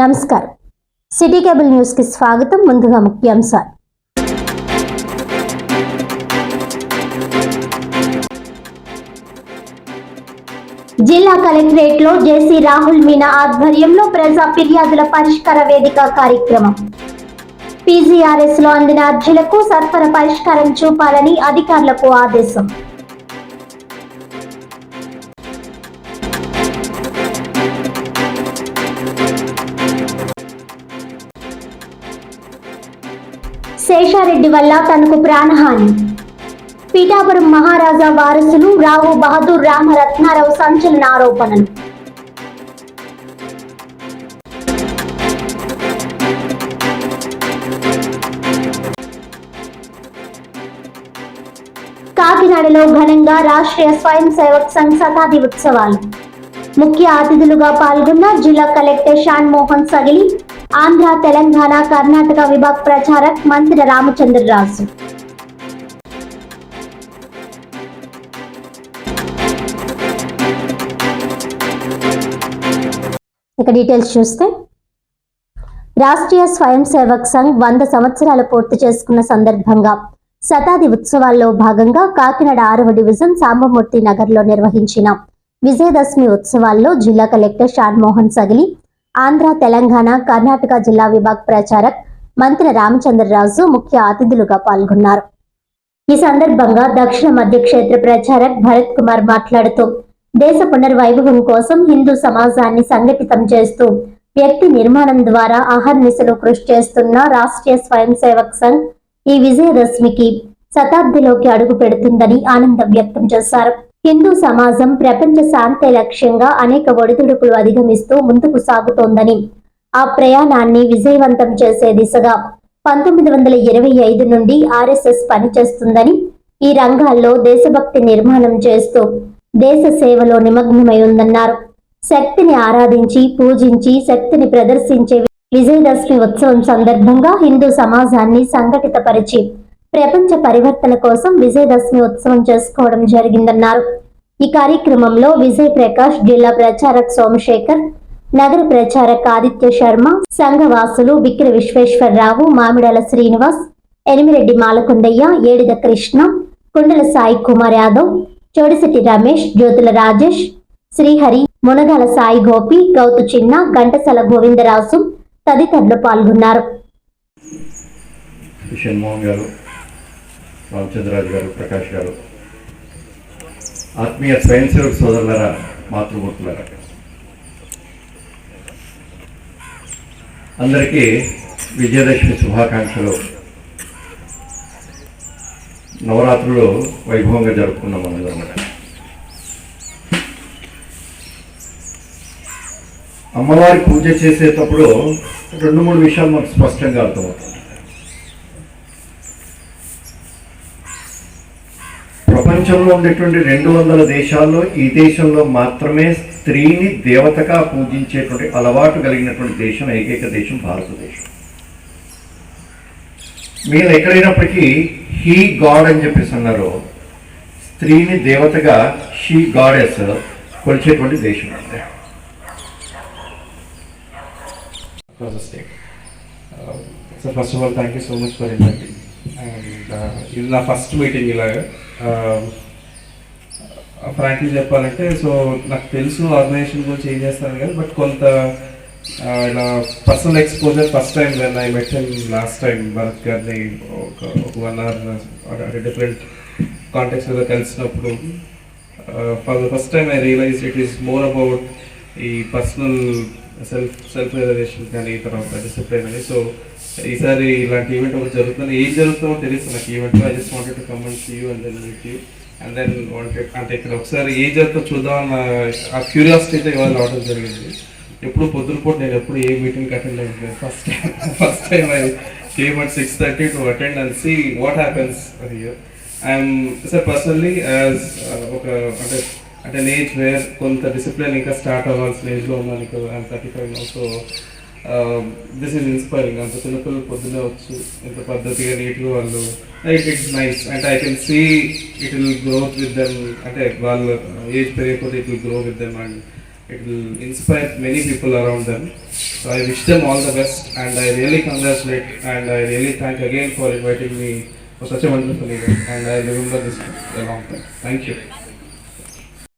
నమస్కారం. City cable న్యూస్కి స్వాగతం. ముందుగా ముఖ్యాంశాలు. జిల్లా కలెక్టరేట్లో జేసీ రాహుల్ మీనా ఆధ్వర్యంలో ప్రజా ఫిర్యాదుల పరిష్కార వేదిక కార్యక్రమం. పీజీఆర్ఎస్లో అందిన అర్జీలకు సత్వర పరిష్కారం చూపాలని అధికారులకు ఆదేశం. శేషారెడ్డి వల్ల తనకు ప్రాణహాని. పీఠాపురం మహారాజా వారసులు రావు బహదూర్ రామరత్నారావు సంచలన ఆరోపణలు. కాకినాడలో ఘనంగా రాష్ట్రీయ స్వయం సేవక్ సంఘ్ శతాబ్ది ఉత్సవాలు. ముఖ్య అతిథులుగా పాల్గొన్న జిల్లా కలెక్టర్ షాన్ మోహన్ సగిలి ఆంధ్ర తెలంగాణ కర్ణాటక విభాగ్ ప్రచారక్ మంత్రి రామచంద్రరాజు. ఇక డీటెయిల్స్ చూస్తే రాష్ట్రీయ స్వయం సేవక్ సంఘ్ వంద సంవత్సరాలు పూర్తి చేసుకున్న సందర్భంగా శతాది ఉత్సవాల్లో భాగంగా కాకినాడ ఆరవ డివిజన్ సాంబమూర్తి నగర్లో నిర్వహించిన విజయదశమి ఉత్సవాల్లో జిల్లా కలెక్టర్ షాన్మోహన్ సగిలి ఆంధ్ర తెలంగాణ కర్ణాటక జిల్లా విభాగ్ ప్రచారక్ మంత్రి రామచంద్రరాజు ముఖ్య అతిథులుగా పాల్గొన్నారు. ఈ సందర్భంగా దక్షిణ మధ్య క్షేత్ర ప్రచారక్ భరత్ కుమార్ మాట్లాడుతూ దేశ పునర్వైభవం కోసం హిందూ సమాజాన్ని సంఘటితం చేస్తూ వ్యక్తి నిర్మాణం ద్వారా అహర్నిశలు కృషి చేస్తున్న రాష్ట్రీయ స్వయం సేవక్ సంఘ్ ఈ విజయదశమికి శతాబ్దిలోకి అడుగు పెడుతుందని ఆనందం వ్యక్తం చేశారు. హిందూ సమాజం ప్రపంచ శాంతి లక్ష్యంగా అనేక ఒడిదుడుకులు అధిగమిస్తూ ముందుకు సాగుతోందని ఆ ప్రయాణాన్ని విజయవంతం చేసే దిశగా పంతొమ్మిది వందల ఇరవై ఐదు నుండి ఆర్ఎస్ఎస్ పనిచేస్తుందని ఈ రంగాల్లో దేశభక్తి నిర్మాణం చేస్తూ దేశ సేవలో నిమగ్నమై ఉందన్నారు. శక్తిని ఆరాధించి పూజించి శక్తిని ప్రదర్శించే విజయదశమి ఉత్సవం సందర్భంగా హిందూ సమాజాన్ని సంఘటితపరిచి ప్రపంచ పరివర్తన కోసం విజయదశమి ఉత్సవం చేసుకోవడం జరిగిందన్నారు. ఈ కార్యక్రమంలో విజయ్ ప్రకాష్ జిల్లా ప్రచారక్ సోమశేఖర్ నగర ప్రచారక్ ఆదిత్య శర్మ సంఘవాసులు విక్ర విశ్వేశ్వరరావు మామిడాల శ్రీనివాస్ ఎనిమిరెడ్డి మాలకొండయ్య ఏడిద కృష్ణ కుండల సాయి కుమార్ యాదవ్ చోడిశెట్టి రమేష్ జ్యోతుల రాజేష్ శ్రీహరి మునగాల సాయి గోపి గౌతు చిన్న గంటసల గోవిందరాజు తదితరులు పాల్గొన్నారు. రామచంద్రరాజు గారు ప్రకాష్ గారు. ఆత్మీయ స్వయం సేవక సోదరులరా మాతృమూర్తులరా. అందరికీ విజయదశమి శుభాకాంక్షలు. నవరాత్రులు వైభవంగా జరుపుకున్నాం మనందరం అమ్మవారి పూజ చేసేటప్పుడు రెండు మూడు విషయాలు మనకు స్పష్టంగా అర్థమవుతుంది ప్రపంచంలో ఉండేటువంటి రెండు వందల దేశాల్లో ఈ దేశంలో మాత్రమే స్త్రీని దేవతగా పూజించేటువంటి అలవాటు కలిగినటువంటి దేశం ఏకైక దేశం భారతదేశం. మీరు ఎక్కడైనప్పటికీ హీ గాడ్ అని చెప్పేసి అన్నారు. స్త్రీని దేవతగా షీ గాడెస్ కొలిచేటువంటి దేశం అంటే sir first of all thank you so much for ఇది నా ఫస్ట్ మీటింగ్ ఇలాగా. ఫ్రాంక్లీ చెప్పాలంటే సో నాకు తెలుసు ఆర్గనైజేషన్ గురించి ఏం చేస్తాను కానీ బట్ కొంత ఇలా personal exposure first time when I met last time Bharat గారిని ఒక వన్ అవర్ డిఫరెంట్ కాంటాక్ట్స్ ఏదో కలిసినప్పుడు for the first time I realise it is more about ఈ పర్సనల్ సెల్ఫ్ సెల్ఫ్ రియలైజేషన్ కానీ తర్వాత డిసిప్లైన్ అని సో ఈసారి ఇలాంటి ఈవెంట్ ఒకటి జరుగుతుంది. ఏం జరుగుతుందో తెలుసు నాకు event I just wanted to comment and see you and then meet you and then wanted అంటే ఇక్కడ ఒకసారి ఏం జరుగుతుందో చూద్దాం అన్న ఆ క్యూరియాసిటీతో ఇవాళ రావడం జరిగింది. ఎప్పుడు పొద్దున పూట నేను ఎప్పుడు ఏ మీటింగ్ అటెండ్ అయ్యింది first time first time I came at six thirty to attend and see what happens here I'm sir personally as ఒక అంటే అట్ అన్ ఏజ్ వేర్ కొంత డిసిప్లిన్ ఇంకా స్టార్ట్ అవ్వాల్సిన ఏజ్లో ఉన్నాను నీకు I'm thirty five so this is inspiring అంత చిన్నపిల్లలు పొద్దున్నే వచ్చు ఇంత పద్ధతిగా నీట్గా వాళ్ళు లైక్ ఇట్స్ నైస్ అంటే I can see it will grow with them అంటే వాళ్ళు uh, age పెరిగిపోతే it will grow with them and it will inspire many people around them so I wish them all the best and I really congratulate and I really thank again for inviting me such such a wonderful event. And I remember this for a